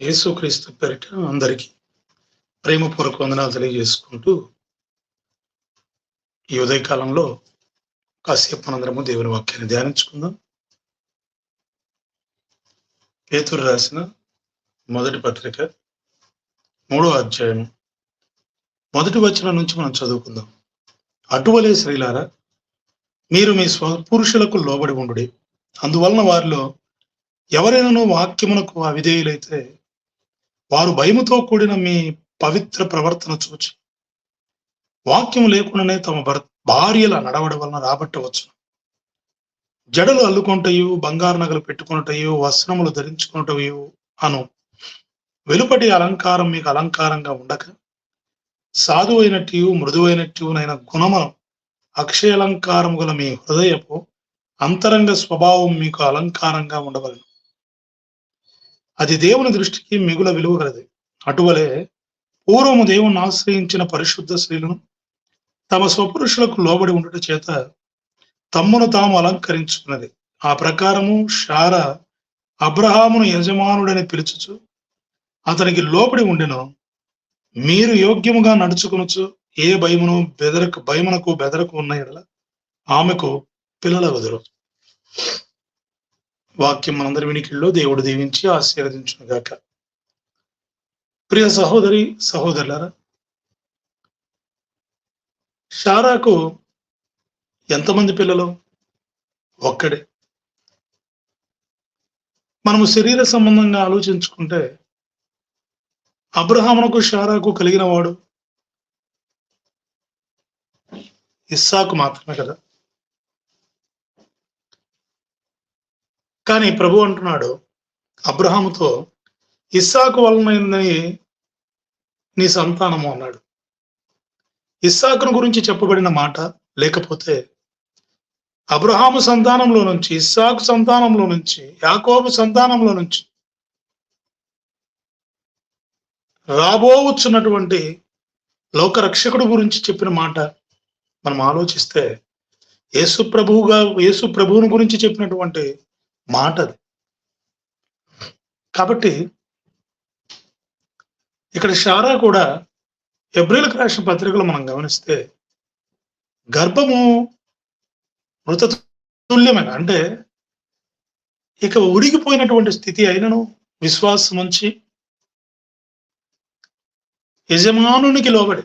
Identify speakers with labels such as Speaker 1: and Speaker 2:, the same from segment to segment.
Speaker 1: యేసుక్రీస్తు పేరిట అందరికీ ప్రేమపూర్వక వందనాలు తెలియజేసుకుంటూ ఈ ఉదయకాలంలో కాసేపు మనందరము దేవుని వాక్యాన్ని ధ్యానించుకుందాం. పేతురు రాసిన మొదటి పత్రిక మూడో అధ్యాయం మొదటి వచనం నుంచి మనం చదువుకుందాం. అటువలే శ్రీలారా మీరు మీ స్వపురుషులకు లోబడి ఉండుడి. అందువలన వారిలో ఎవరైనాను వాక్యమునకు అవిధేయులైతే వారు భయముతో కూడిన మీ పవిత్ర ప్రవర్తన చూచి వాక్యం లేకుండానే తమ భార్యల నడవడం వలన రాబట్టవచ్చు. జడలు అల్లుకుంటయు బంగారు నగలు పెట్టుకున్నటయు వస్త్రములు ధరించుకున్నటయు అను వెలుపటి అలంకారం మీకు అలంకారంగా ఉండక సాధు అయినట్టు మృదువైనట్టునైన అక్షయ అక్షయాలంకారము గల మీ హృదయపు అంతరంగ స్వభావం మీకు అలంకారంగా ఉండవలను. అది దేవుని దృష్టికి మిగుల విలువ కలది అటువలే పూర్వము దేవుణ్ణి ఆశ్రయించిన పరిశుద్ధ స్త్రీలను తమ స్వపురుషులకు లోబడి ఉండట చేత తమ్మును తాము అలంకరించుకున్నది. ఆ ప్రకారము షార అబ్రహామును యజమానుడని పిలుచుచు అతనికి లోబడి ఉండెను మీరు యోగ్యముగా నడుచుకునుచు ఏ భయమును బెదరకు భయమునకు బెదరకు ఉన్న ఎడల ఆమెకు పిల్లల వదురు వాక్యం మనందరి వినికిల్లో దేవుడు దీవించి ఆశీర్వదించును గాక. ప్రియ సహోదరి సహోదరులారా షారాకు ఎంతమంది పిల్లలు? ఒక్కడే. మనము శరీర సంబంధంగా ఆలోచించుకుంటే అబ్రహామునకు షారాకు కలిగిన వాడు ఇస్సాకు మాత్రమే కదా. కానీ ప్రభు అంటున్నాడు అబ్రహాముతో ఇస్సాకు వలనైందని నీ సంతానము అన్నాడు. ఇస్సాకును గురించి చెప్పబడిన మాట లేకపోతే అబ్రహాము సంతానంలో నుంచి ఇస్సాకు సంతానంలో నుంచి యాకోబు సంతానంలో నుంచి రాబోవచ్చున్నటువంటి లోకరక్షకుడు గురించి చెప్పిన మాట మనం ఆలోచిస్తే యేసు ప్రభువుగా యేసు ప్రభువుని గురించి చెప్పినటువంటి మాట అది కాబట్టి ఇక్కడ షారా కూడా ఎబ్రిల్కి రాసిన పత్రికలు మనం గమనిస్తే గర్భము మృతతుల్యమైన? అంటే ఇక ఉరిగిపోయినటువంటి స్థితి అయినను విశ్వాసం ఉంచి యజమానునికి లోబడి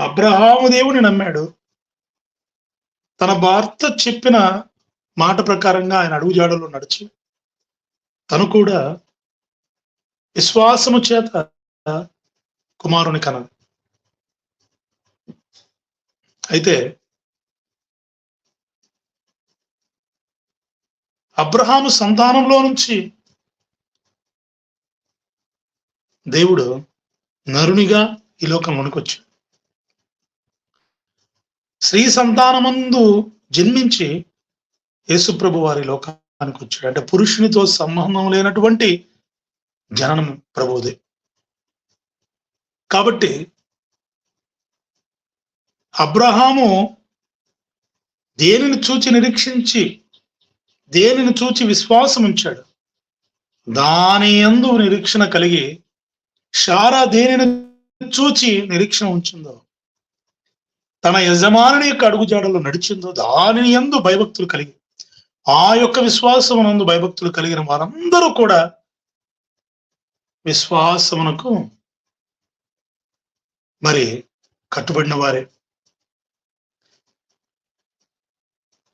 Speaker 1: అబ్రహాము దేవుని నమ్మాడు. తన భర్త చెప్పిన మాట ప్రకారంగా ఆయన అడుగుజాడలో నడిచి తను కూడా విశ్వాసము చేత కుమారుని కనదు అయితే అబ్రహాము సంతానంలో నుంచి దేవుడు నరునిగా ఈ లోకంలోనికి వచ్చాడు స్త్రీ సంతానమందు జన్మించి యేసుప్రభు వారి లోకానికి వచ్చాడు. అంటే పురుషునితో సంబంధం లేనటువంటి జననం ప్రభుదే కాబట్టి అబ్రహాము దేనిని చూచి నిరీక్షించి దేనిని చూచి విశ్వాసం ఉంచాడు? దాని ఎందు నిరీక్షణ కలిగి షారా దేనిని చూచి నిరీక్షణ ఉంచిందో? తన యజమానుని యొక్క అడుగుజాడలో నడిచిందో? దానిని ఎందు భయభక్తులు కలిగి ఆ యొక్క విశ్వాసమునందు భయభక్తులు కలిగిన వారందరూ కూడా విశ్వాసమునకు మరి కట్టుబడిన వారే.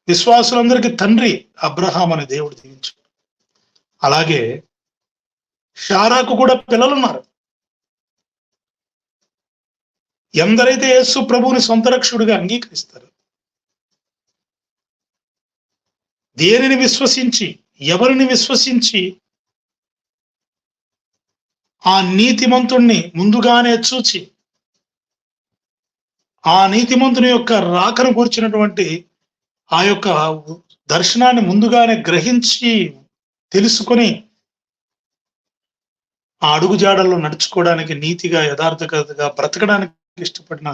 Speaker 1: విశ్వాసులందరికీ తండ్రి అబ్రహాం అనే దేవుడు దీవించు. అలాగే షారాకు కూడా పిల్లలున్నారు. ఎందరైతే యేసు ప్రభువుని సొంత రక్షుడిగా అంగీకరిస్తారు దేనిని విశ్వసించి ఎవరిని విశ్వసించి? ఆ నీతిమంతుణ్ణి ముందుగానే చూచి ఆ నీతిమంతుని యొక్క రాకను కూర్చున్నటువంటి ఆ యొక్క దర్శనాన్ని ముందుగానే గ్రహించి తెలుసుకొని ఆ అడుగుజాడల్లో నడుచుకోవడానికి నీతిగా యథార్థగతగా బ్రతకడానికి ఇష్టపడిన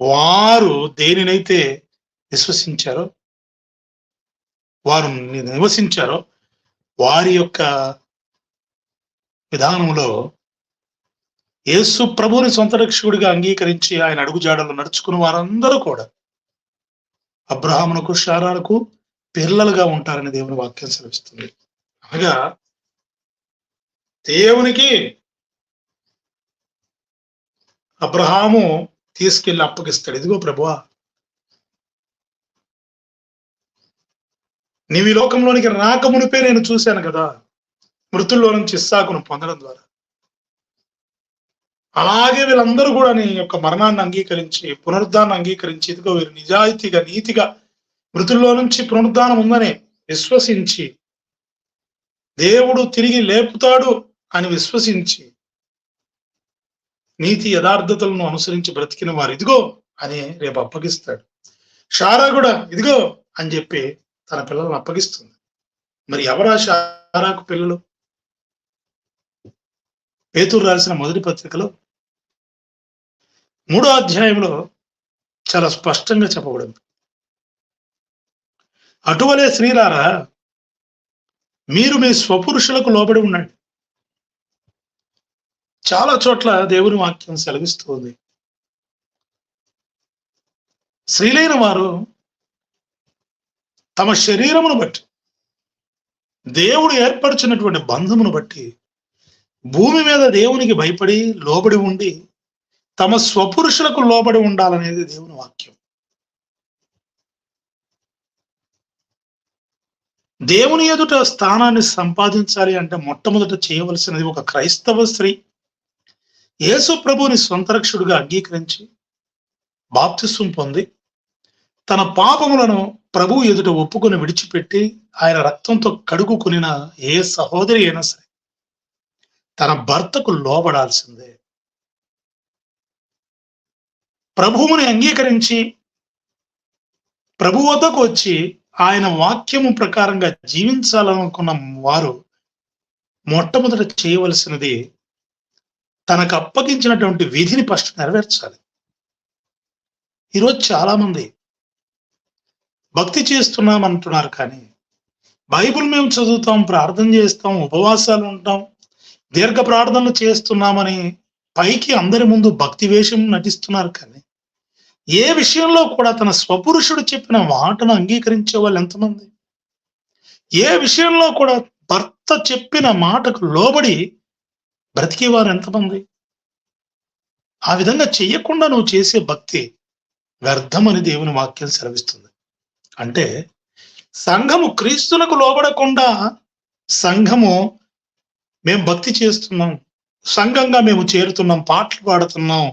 Speaker 1: వారు దేనినైతే విశ్వసించారో వారు నివసించారో వారి యొక్క విధానంలో యేసు ప్రభుని సొంత రక్షకుడిగా అంగీకరించి ఆయన అడుగుజాడలు నడుచుకున్న వారందరూ కూడా అబ్రహామునకు శారాలకు పిల్లలుగా ఉంటారని దేవుని వాక్యం సెలవిస్తుంది. అనగా దేవునికి అబ్రహాము తీసుకెళ్ళి అప్పగిస్తాడు. ఇదిగో ప్రభువా నీవు ఈ లోకంలోనికి రాకమునిపే నేను చూశాను కదా. మృతుల్లో నుంచి ఇస్సాకును పొందడం ద్వారా. అలాగే వీళ్ళందరూ కూడా నీ యొక్క మరణాన్ని అంగీకరించి పునరుద్ధాన్ని అంగీకరించి ఇదిగో వీరు నిజాయితీగా నీతిగా మృతుల్లో నుంచి పునరుద్ధానం ఉందని విశ్వసించి దేవుడు తిరిగి లేపుతాడు అని విశ్వసించి నీతి యథార్థతలను అనుసరించి బ్రతికిన వారు ఇదిగో అని రేపు అప్పగిస్తాడు. షారా కూడా ఇదిగో అని చెప్పి తన పిల్లలను అప్పగిస్తుంది. మరి ఎవరా షారాకు పిల్లలు? పేతురు రాసిన మొదటి పత్రికలో మూడో అధ్యాయంలో చాలా స్పష్టంగా చెప్పబడింది. అటువలే స్త్రీలారా మీరు మీ స్వపురుషులకు లోబడి ఉండండి. చాలా చోట్ల దేవుని వాక్యం సెలవిస్తుంది. స్త్రీలైన వారు తమ శరీరమును బట్టి దేవుడు ఏర్పరిచినటువంటి బంధమును బట్టి భూమి మీద దేవునికి భయపడి లోబడి ఉండి తమ స్వపురుషులకు లోబడి ఉండాలనేది దేవుని వాక్యం. దేవుని ఎదుట స్థానాన్ని సంపాదించాలి అంటే మొట్టమొదట చేయవలసినది ఒక క్రైస్తవ స్త్రీ యేసు ప్రభుని సొంత అంగీకరించి బాప్తిస్వం పొంది తన పాపములను ప్రభు ఎదుట ఒప్పుకొని విడిచిపెట్టి ఆయన రక్తంతో కడుగుకునిన ఏ సహోదరి అయినా సరే తన భర్తకు లోబడాల్సిందే. ప్రభువుని అంగీకరించి ప్రభు వద్దకు వచ్చి ఆయన వాక్యము ప్రకారంగా జీవించాలనుకున్న వారు మొట్టమొదట చేయవలసినది తనకు అప్పగించినటువంటి విధిని ఫస్ట్ నెరవేర్చాలి. ఈరోజు చాలా మంది భక్తి చేస్తున్నాం అంటున్నారు కానీ బైబిల్ మేము చదువుతాం ప్రార్థన చేస్తాం ఉపవాసాలు ఉంటాం దీర్ఘ ప్రార్థనలు చేస్తున్నామని పైకి అందరి ముందు భక్తి వేషం నటిస్తున్నారు కానీ ఏ విషయంలో కూడా తన స్వపురుషుడు చెప్పిన మాటను అంగీకరించే వాళ్ళు ఎంతమంది? ఏ విషయంలో కూడా భర్త చెప్పిన మాటకు లోబడి బ్రతికేవారు ఎంతమంది? ఆ విధంగా చెయ్యకుండా నువ్వు చేసే భక్తి వ్యర్థమని దేవుని వాక్యం సెలవిస్తుంది. అంటే సంఘము క్రీస్తులకు లోబడకుండా సంఘము మేము భక్తి చేస్తున్నాం సంఘంగా మేము చేరుతున్నాం పాటలు పాడుతున్నాం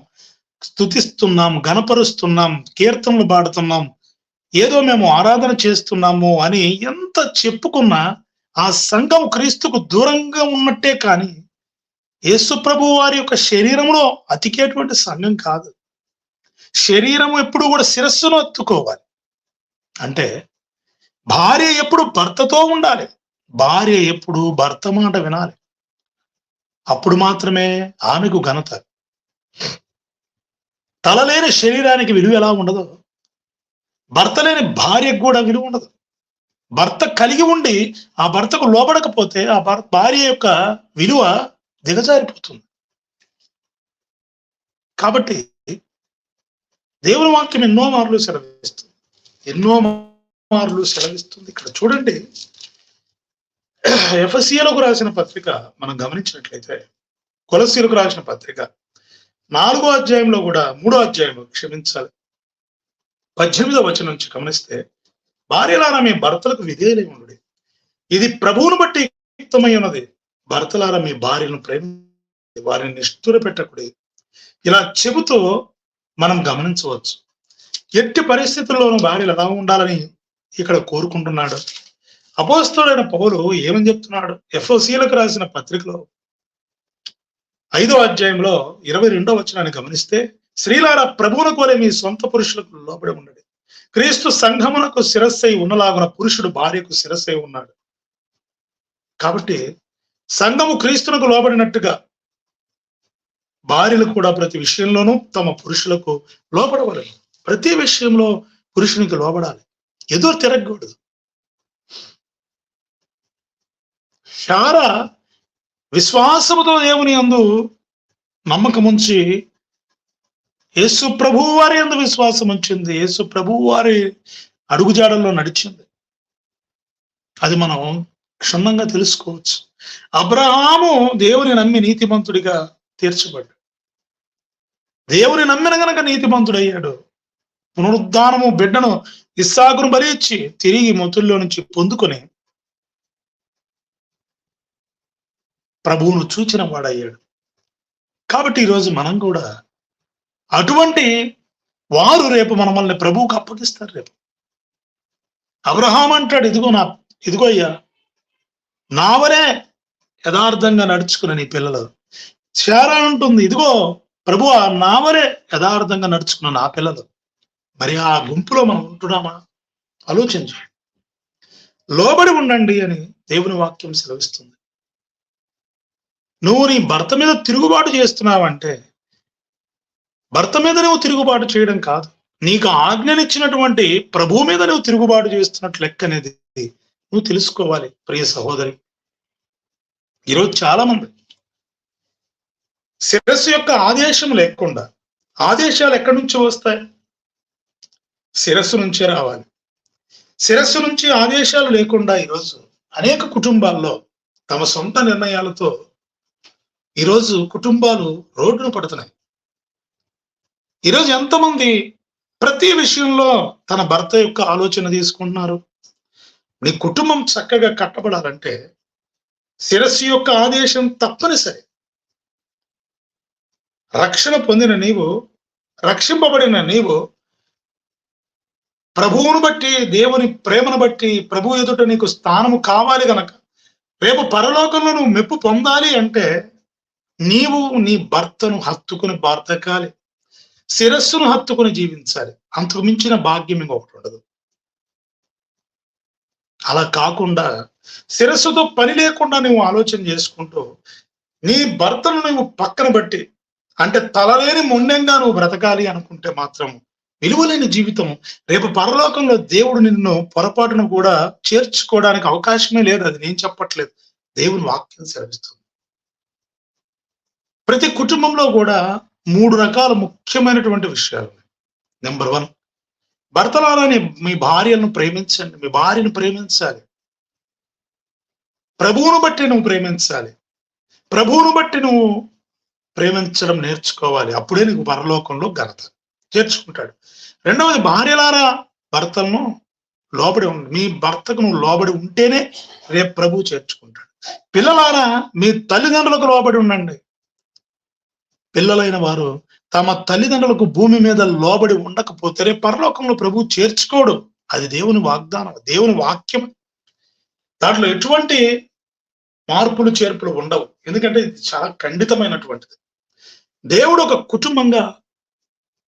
Speaker 1: స్థుతిస్తున్నాం గణపరుస్తున్నాం కీర్తనలు పాడుతున్నాం ఏదో మేము ఆరాధన చేస్తున్నాము అని ఎంత చెప్పుకున్నా ఆ సంఘం క్రీస్తుకు దూరంగా ఉన్నట్టే కానీ యేసుప్రభు వారి యొక్క శరీరంలో అతికేటువంటి సంఘం కాదు. శరీరం ఎప్పుడు కూడా శిరస్సును అత్తుకోవాలి. అంటే భార్య ఎప్పుడు భర్తతో ఉండాలి? భార్య ఎప్పుడు భర్త మాట వినాలి? అప్పుడు మాత్రమే ఆమెకు ఘనత. తలలేని శరీరానికి విలువ ఎలా ఉండదు? భర్త లేని భార్యకు కూడా విలువ ఉండదు. భర్త కలిగి ఉండి ఆ భర్తకు లోబడకపోతే ఆ భార్య యొక్క విలువ దిగజారిపోతుంది. కాబట్టి దేవుని వాక్యం ఎన్నో మార్లు సెలవిస్తుంది. ఎన్నో మార్లు సెలవిస్తుంది. ఇక్కడ చూడండి. ఎఫ్ఎస్సీలకు రాసిన పత్రిక మనం గమనించినట్లయితే కొలసీలకు రాసిన పత్రిక నాలుగో అధ్యాయంలో కూడా మూడో అధ్యాయంలో క్షమించాలి. పద్దెనిమిదో వచ్చిన నుంచి గమనిస్తే భార్యలారా మీ భర్తలకు విధేయులై ఉండు ఇది ప్రభువును బట్టి యుక్తమై ఉన్నది. భర్తలారా మీ భార్యను ప్రేమ వారిని నిష్ఠుర పెట్టకుడి ఇలా చెబుతూ మనం గమనించవచ్చు. ఎట్టి పరిస్థితుల్లోనూ భార్యలు ఎలా ఉండాలని ఇక్కడ కోరుకుంటున్నాడు. అపోస్తుడైన పౌలు ఏమని చెప్తున్నాడు? ఎఫ్ఓసీలకు రాసిన పత్రికలో ఐదో అధ్యాయంలో ఇరవై రెండో వచనాన్ని గమనిస్తే శ్రీలార ప్రభువును కోరే మీ సొంత పురుషులకు లోబడి ఉండడు. క్రీస్తు సంఘమునకు శిరస్సై ఉన్నలాగున పురుషుడు భార్యకు శిరస్సై ఉన్నాడు. కాబట్టి సంఘము క్రీస్తునకు లోబడినట్టుగా భార్యలు కూడా ప్రతి విషయంలోనూ తమ పురుషులకు లోపడవలేదు ప్రతి విషయంలో పురుషునికి లోబడాలి. ఎదురు తిరగకూడదు. శారా విశ్వాసముతో దేవుని అందు నమ్మకం ఉంచి యేసు ప్రభు వారి అందు విశ్వాసం ఉంచింది. యేసు ప్రభు వారి అడుగుజాడల్లో నడిచింది. అది మనం క్షుణ్ణంగా తెలుసుకోవచ్చు. అబ్రహాము దేవుని నమ్మి నీతిమంతుడిగా తీర్చబడ్డాడు. దేవుని నమ్మిన గనక నీతిమంతుడయ్యాడు. పునరుద్ధానము బిడ్డను ఇస్సాకును బలి ఇచ్చి తిరిగి మృతుల్లో నుంచి పొందుకొని ప్రభువును చూచిన వాడయ్యాడు. కాబట్టి ఈరోజు మనం కూడా అటువంటి వారు రేపు మనమల్ని ప్రభువుకు అప్పగిస్తారు రేపు. అబ్రహాం అంటాడు ఇదిగో నా ఇదిగో అయ్యా నావరే యథార్థంగా నడుచుకున్న నీ పిల్లలు. శారా ఉంటుంది ఇదిగో ప్రభు నావరే యథార్థంగా నడుచుకున్న నా పిల్లలు. మరి ఆ గుంపులో మనం ఉంటున్నామా? ఆలోచించు లోబడి ఉండండి అని దేవుని వాక్యం సెలవిస్తుంది. నువ్వు నీ భర్త మీద తిరుగుబాటు చేస్తున్నావంటే భర్త మీద నువ్వు తిరుగుబాటు చేయడం కాదు. నీకు ఆజ్ఞనిచ్చినటువంటి ప్రభు మీద నువ్వు తిరుగుబాటు చేస్తున్నట్లు లెక్క అనేది నువ్వు తెలుసుకోవాలి ప్రియ సహోదరి. ఈరోజు చాలా మంది శిరస్సు యొక్క ఆదేశం లేకుండా ఆదేశాలు ఎక్కడి నుంచి వస్తాయి? శిరస్సు నుంచే రావాలి. శిరస్సు నుంచి ఆదేశాలు లేకుండా ఈరోజు అనేక కుటుంబాల్లో తమ సొంత నిర్ణయాలతో ఈరోజు కుటుంబాలు రోడ్డును పడుతున్నాయి. ఈరోజు ఎంతమంది ప్రతి విషయంలో తన భర్త యొక్క ఆలోచన తీసుకుంటున్నారు? నీ కుటుంబం చక్కగా కట్టబడాలంటే శిరస్సు యొక్క ఆదేశం తప్పనిసరి. రక్షణ పొందిన నీవు రక్షింపబడిన నీవు ప్రభువును బట్టి దేవుని ప్రేమను బట్టి ప్రభు ఎదుట నీకు స్థానము కావాలి గనక రేపు పరలోకంలో నువ్వు మెప్పు పొందాలి అంటే నీవు నీ భర్తను హత్తుకుని బ్రతకాలి శిరస్సును హత్తుకుని జీవించాలి. అంతకు మించిన భాగ్యం ఇంకొకటి ఉండదు. అలా కాకుండా శిరస్సుతో పని లేకుండా నువ్వు ఆలోచన చేసుకుంటూ నీ భర్తను నువ్వు పక్కన బట్టి అంటే తలలేని మొండెంగా నువ్వు బ్రతకాలి అనుకుంటే మాత్రం విలువలేని జీవితం. రేపు పరలోకంలో దేవుడు నిన్ను పొరపాటును కూడా చేర్చుకోవడానికి అవకాశమే లేదు. అది నేను చెప్పట్లేదు. దేవుని వాక్యం సెలవిస్తుంది. ప్రతి కుటుంబంలో కూడా మూడు రకాల ముఖ్యమైనటువంటి విషయాలు నెంబర్ వన్ భర్తలారని మీ భార్యను ప్రేమించండి. మీ భార్యను ప్రేమించాలి. ప్రభువును బట్టి నువ్వు ప్రేమించాలి. ప్రభువును బట్టి నువ్వు ప్రేమించడం నేర్చుకోవాలి. అప్పుడే నీకు పరలోకంలో ఘనత. చేర్చుకుంటాడు రెండవది భార్యలారా భర్తలను లోబడి ఉండు. మీ భర్తకు నువ్వు లోబడి ఉంటేనే రేపు ప్రభు చేర్చుకుంటాడు. పిల్లలారా మీ తల్లిదండ్రులకు లోబడి ఉండండి. పిల్లలైన వారు తమ తల్లిదండ్రులకు భూమి మీద లోబడి ఉండకపోతే రేపు పరలోకంలో ప్రభు చేర్చుకోడు. అది దేవుని వాగ్దానం దేవుని వాక్యం. దాంట్లో ఎటువంటి మార్పులు చేర్పులు ఉండవు. ఎందుకంటే ఇది చాలా ఖండితమైనటువంటిది. దేవుడు ఒక కుటుంబంగా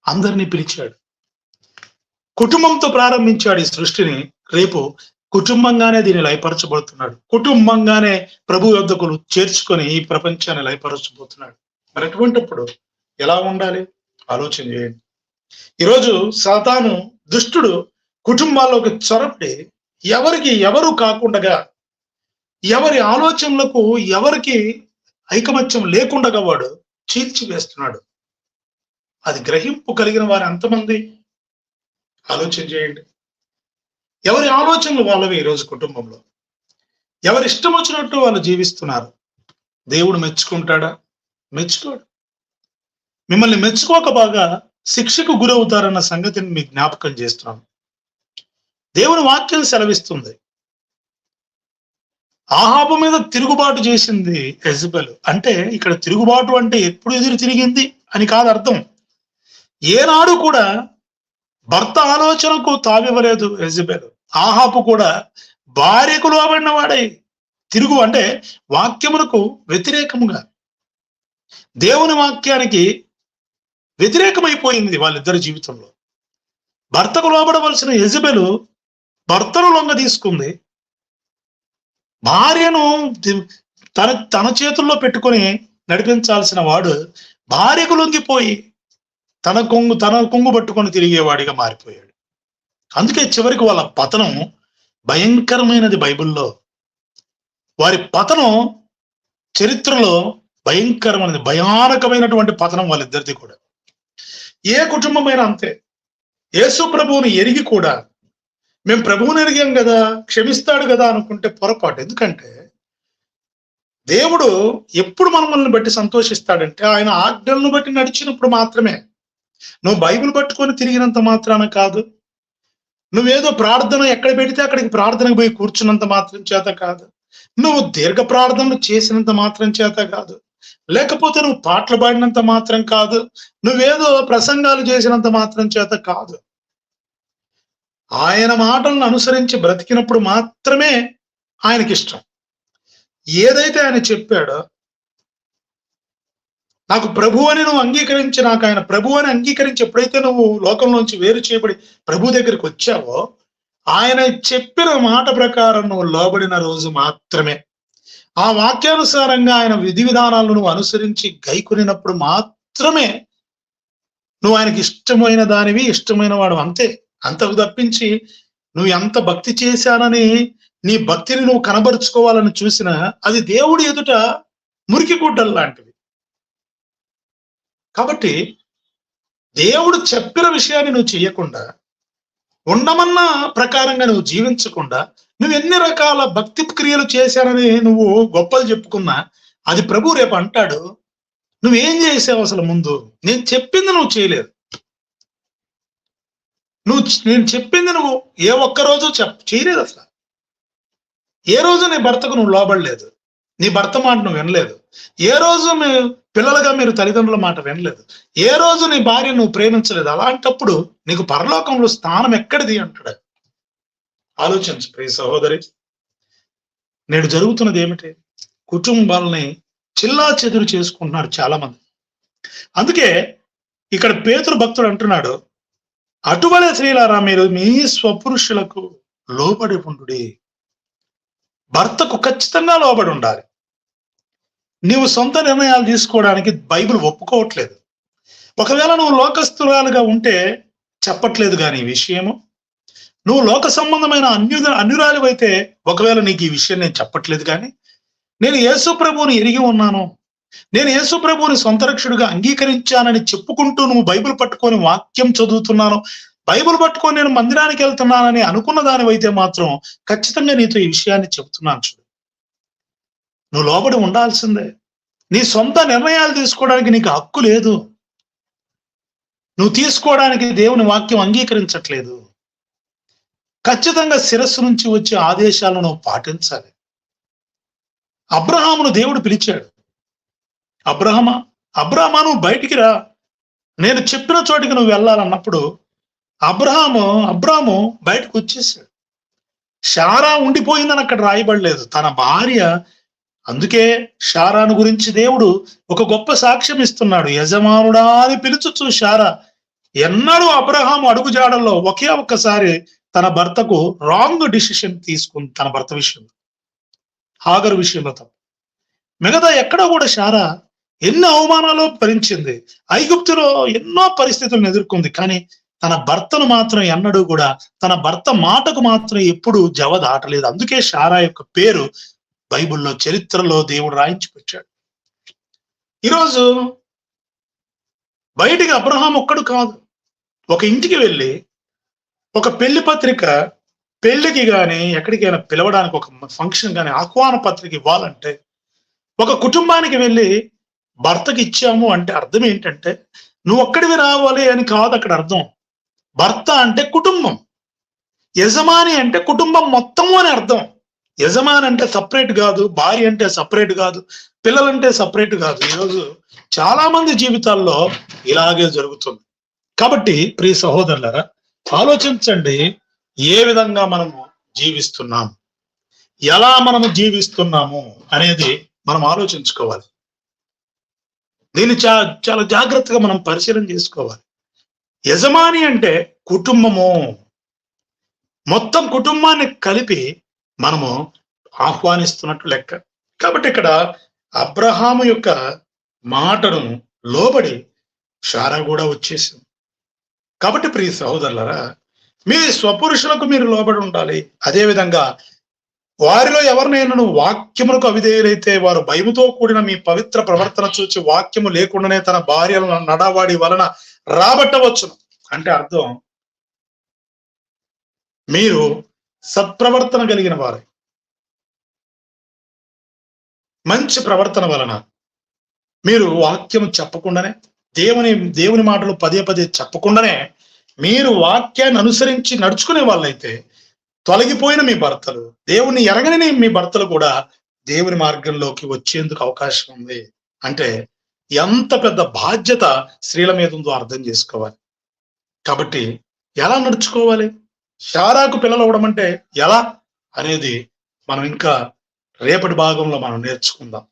Speaker 1: అందరినీ పిలిచాడు. కుటుంబంతో ప్రారంభించాడు ఈ సృష్టిని. రేపు కుటుంబంగానే దీన్ని లయపరచబడుతున్నాడు కుటుంబంగానే ప్రభు యొద్దకులు చేర్చుకొని ఈ ప్రపంచాన్ని లయపరచబోతున్నాడు. మరి అటువంటిప్పుడు ఎలా ఉండాలి? ఆలోచన చేయండి. ఈరోజు సాతాను దుష్టుడు కుటుంబాల్లోకి చొరపడి ఎవరికి ఎవరు కాకుండా ఎవరి ఆలోచనలకు ఎవరికి ఐకమత్యం లేకుండా వాడు చీల్చివేస్తున్నాడు. అది గ్రహింపు కలిగిన వారు ఎంతమంది? ఆలోచన చేయండి. ఎవరి ఆలోచనలు వాళ్ళవి ఈరోజు కుటుంబంలో? ఎవరి ఇష్టం వచ్చినట్టు వాళ్ళు జీవిస్తున్నారు? దేవుడు మెచ్చుకుంటాడా? మెచ్చుకోడు. మిమ్మల్ని మెచ్చుకోక బాగా శిక్షకు గురవుతారన్న సంగతిని మీకు జ్ఞాపకం చేస్తున్నాను. దేవుని వాక్యం సెలవిస్తుంది. ఆహాబు మీద తిరుగుబాటు చేసింది ఎజబెల్ అంటే ఇక్కడ తిరుగుబాటు అంటే ఎప్పుడు ఎదురు తిరిగింది అని కాదు అర్థం. ఏనాడు కూడా భర్త ఆలోచనకు తావివ్వలేదు ఎలిజబెల్ ఆహాపు కూడా భార్యకు లోబడిన వాడే తిరుగు అంటే వాక్యమునకు వ్యతిరేకముగా. దేవుని వాక్యానికి వ్యతిరేకమైపోయింది వాళ్ళిద్దరి జీవితంలో. భర్తకు లోబడవలసిన యజబెలు భర్తను లొంగ తీసుకుంది. భార్యను తన తన చేతుల్లో పెట్టుకొని నడిపించాల్సిన వాడు భార్యకు లొంగిపోయి తన కొంగు తన కొంగు పట్టుకొని తిరిగేవాడిగా మారిపోయాడు. అందుకే చివరికి వాళ్ళ పతనం భయంకరమైనది బైబిల్లో. వారి పతనం చరిత్రలో భయంకరమైనది భయానకమైనటువంటి పతనం వాళ్ళిద్దరిది కూడా. ఏ కుటుంబమైనా అంతే. యేసు ప్రభువుని ఎరిగి కూడా మేము ప్రభువుని ఎరిగాం కదా క్షమిస్తాడు కదా అనుకుంటే పొరపాటు. ఎందుకంటే దేవుడు ఎప్పుడు మనల్ని బట్టి సంతోషిస్తాడంటే ఆయన ఆజ్ఞలను బట్టి నడిచినప్పుడు మాత్రమే. నువ్వు బైబిల్ పట్టుకొని తిరిగినంత మాత్రాన కాదు. నువ్వేదో ప్రార్థన ఎక్కడ పెడితే అక్కడికి ప్రార్థనకు పోయి కూర్చున్నంత మాత్రం చేత కాదు. నువ్వు దీర్ఘ ప్రార్థనలు చేసినంత మాత్రం చేత కాదు. లేకపోతే నువ్వు పాటలు పాడినంత మాత్రం కాదు. నువ్వేదో ప్రసంగాలు చేసినంత మాత్రం చేత కాదు. ఆయన మాటలను అనుసరించి బ్రతికినప్పుడు మాత్రమే ఆయనకి ఇష్టం ఏదైతే ఆయన చెప్పాడో నాకు ప్రభు అని నువ్వు అంగీకరించి నాకు ఆయన ప్రభు అని అంగీకరించి ఎప్పుడైతే నువ్వు లోకంలోంచి వేరు చేయబడి ప్రభు దగ్గరికి వచ్చావో ఆయన చెప్పిన మాట ప్రకారం నువ్వు లోబడిన రోజు మాత్రమే. ఆ వాక్యానుసారంగా ఆయన విధి విధానాలను నువ్వు అనుసరించి గైకునినప్పుడు మాత్రమే నువ్వు ఆయనకి ఇష్టమైన దానివి ఇష్టమైన వాడు. అంతే. అంతకు తప్పించి నువ్వు ఎంత భక్తి చేశానని నీ భక్తిని నువ్వు కనబరుచుకోవాలని చూసినా అది దేవుడి ఎదుట మురికి గుడ్డలు లాంటివి కాబట్టి దేవుడు చెప్పిన విషయాన్ని నువ్వు చేయకుండా ఉండమన్న ప్రకారంగా నువ్వు జీవించకుండా నువ్వు ఎన్ని రకాల భక్తి క్రియలు చేశానని నువ్వు గొప్పలు చెప్పుకున్నా అది ప్రభు రేపు అంటాడు నువ్వేం చేసావు అసలు ముందు? నేను చెప్పింది నువ్వు చేయలేదు. నువ్వు నేను చెప్పింది నువ్వు ఏ ఒక్క రోజు చెప్ చేయలేదు అసలు. ఏ రోజు నీ భర్తకు నువ్వు లోబడలేదు. నీ భర్త మాట నువ్వు వినలేదు. ఏ రోజు మీ పిల్లలుగా మీరు తల్లిదండ్రుల మాట వినలేదు. ఏ రోజు నీ భార్య నువ్వు ప్రేమించలేదు. అలాంటప్పుడు నీకు పరలోకంలో స్థానం ఎక్కడిది అంటాడు. ఆలోచించు ప్రియ సహోదరి. నేడు జరుగుతున్నది ఏమిటి? కుటుంబాలని చిల్లా చెదురు చేసుకుంటున్నారు చాలా మంది అందుకే ఇక్కడ పేతురు భక్తుడు అంటున్నాడు అటువలే శ్రీలారా మీరు మీ స్వపురుషులకు లోబడి ఉండు భర్తకు ఖచ్చితంగా లోబడి ఉండాలి. నీవు సొంత నిర్ణయాలు తీసుకోవడానికి బైబిల్ ఒప్పుకోవట్లేదు. ఒకవేళ నువ్వు లోకస్తురాలుగా ఉంటే చెప్పట్లేదు కానీ ఈ విషయము. నువ్వు లోక సంబంధమైన అన్యు అన్యురాలు అయితే ఒకవేళ నీకు ఈ విషయం నేను చెప్పట్లేదు కానీ నేను యేసు ప్రభువుని ఎరిగి ఉన్నాను. నేను యేసు ప్రభువుని సొంత రక్షుడిగా అంగీకరించానని చెప్పుకుంటూ నువ్వు బైబిల్ పట్టుకొని వాక్యం చదువుతున్నాను. బైబిల్ పట్టుకొని నేను మందిరానికి వెళ్తున్నానని అనుకున్న దానివైతే మాత్రం ఖచ్చితంగా నీతో ఈ విషయాన్ని చెబుతున్నాను చూడు. నువ్వు లోబడి ఉండాల్సిందే. నీ సొంత నిర్ణయాలు తీసుకోవడానికి నీకు హక్కు లేదు. నువ్వు తీసుకోవడానికి దేవుని వాక్యం అంగీకరించట్లేదు. ఖచ్చితంగా శిరస్సు నుంచి వచ్చే ఆదేశాలను నువ్వు పాటించాలి. అబ్రహామును దేవుడు పిలిచాడు. అబ్రహమా అబ్రహమా నువ్వు బయటికి రా. నేను చెప్పిన చోటికి నువ్వు వెళ్ళాలన్నప్పుడు అబ్రహాము అబ్రాము బయటకు వచ్చేసాడు. షారా ఉండిపోయిందని అక్కడ రాయబడలేదు. తన భార్య అందుకే షారాను గురించి దేవుడు ఒక గొప్ప సాక్ష్యం ఇస్తున్నాడు. యజమానుడా అని పిలుచుచు షారా ఎన్నడూ అబ్రహాము అడుగుజాడల్లో ఒకే ఒక్కసారి తన భర్తకు రాంగ్ డిసిషన్ తీసుకుంది తన భర్త విషయంలో హాగర్ విషయంలో తప్ప. మిగతా ఎక్కడ కూడా షారా ఎన్ని అవమానాలు భరించింది. ఐగుప్తులో ఎన్నో పరిస్థితులను ఎదుర్కొంది. కానీ తన భర్తను మాత్రం ఎన్నడూ కూడా తన భర్త మాటకు మాత్రం ఎప్పుడు జవ దాటలేదు. అందుకే షారా యొక్క పేరు బైబిల్లో చరిత్రలో దేవుడు రాయించి పెట్టాడు. ఈరోజు బయటికి అబ్రహాం ఒక్కడు కాదు. ఒక ఇంటికి వెళ్ళి ఒక పెళ్ళి పత్రిక పెళ్ళికి కానీ ఎక్కడికైనా పిలవడానికి ఒక ఫంక్షన్ కానీ ఆహ్వాన పత్రిక ఇవ్వాలంటే ఒక కుటుంబానికి వెళ్ళి భర్తకి ఇచ్చాము అంటే అర్థం ఏంటంటే నువ్వు ఒక్కడివి రావాలి అని కాదు అక్కడ అర్థం. భర్త అంటే కుటుంబం. యజమాని అంటే కుటుంబం మొత్తము అని అర్థం. యజమాని అంటే సపరేట్ కాదు భార్య అంటే సపరేట్ కాదు పిల్లలంటే సపరేట్ కాదు. ఈరోజు చాలా మంది జీవితాల్లో ఇలాగే జరుగుతుంది. కాబట్టి ప్రియ సహోదరులరా ఆలోచించండి ఏ విధంగా మనము జీవిస్తున్నాం? ఎలా మనము జీవిస్తున్నాము అనేది మనం ఆలోచించుకోవాలి. దీన్ని చా చాలా జాగ్రత్తగా మనం పరిశీలన చేసుకోవాలి. యజమాని అంటే కుటుంబము. మొత్తం కుటుంబాన్ని కలిపి మనము ఆహ్వానిస్తున్నట్టు లెక్క. కాబట్టి ఇక్కడ అబ్రహాము యొక్క మాటను లోబడి షారా కూడా వచ్చేసింది. కాబట్టి ప్రియ సహోదరులరా మీ స్వపురుషులకు మీరు లోబడి ఉండాలి. అదే విధంగా వారిలో ఎవరినైనా వాక్యములకు అవిధేయులైతే వారు భయముతో కూడిన మీ పవిత్ర ప్రవర్తన చూచి వాక్యము లేకుండానే తన భార్యలను నడవాడి వలన రాబట్టవచ్చును. అంటే అర్థం మీరు సత్ప్రవర్తన కలిగిన వారు. మంచి ప్రవర్తన వలన మీరు వాక్యం చెప్పకుండానే దేవుని దేవుని మాటలు పదే పదే చెప్పకుండానే మీరు వాక్యాన్ని అనుసరించి నడుచుకునే వాళ్ళైతే తొలగిపోయిన మీ భర్తలు దేవుని ఎరగని మీ భర్తలు కూడా దేవుని మార్గంలోకి వచ్చేందుకు అవకాశం ఉంది. అంటే ఎంత పెద్ద బాధ్యత స్త్రీల మీద ఉందో అర్థం చేసుకోవాలి. కాబట్టి ఎలా నడుచుకోవాలి? శారాకు పిల్లలు అవ్వడం అంటే ఎలా? అనేది మనం ఇంకా రేపటి భాగంలో మనం నేర్చుకుందాం.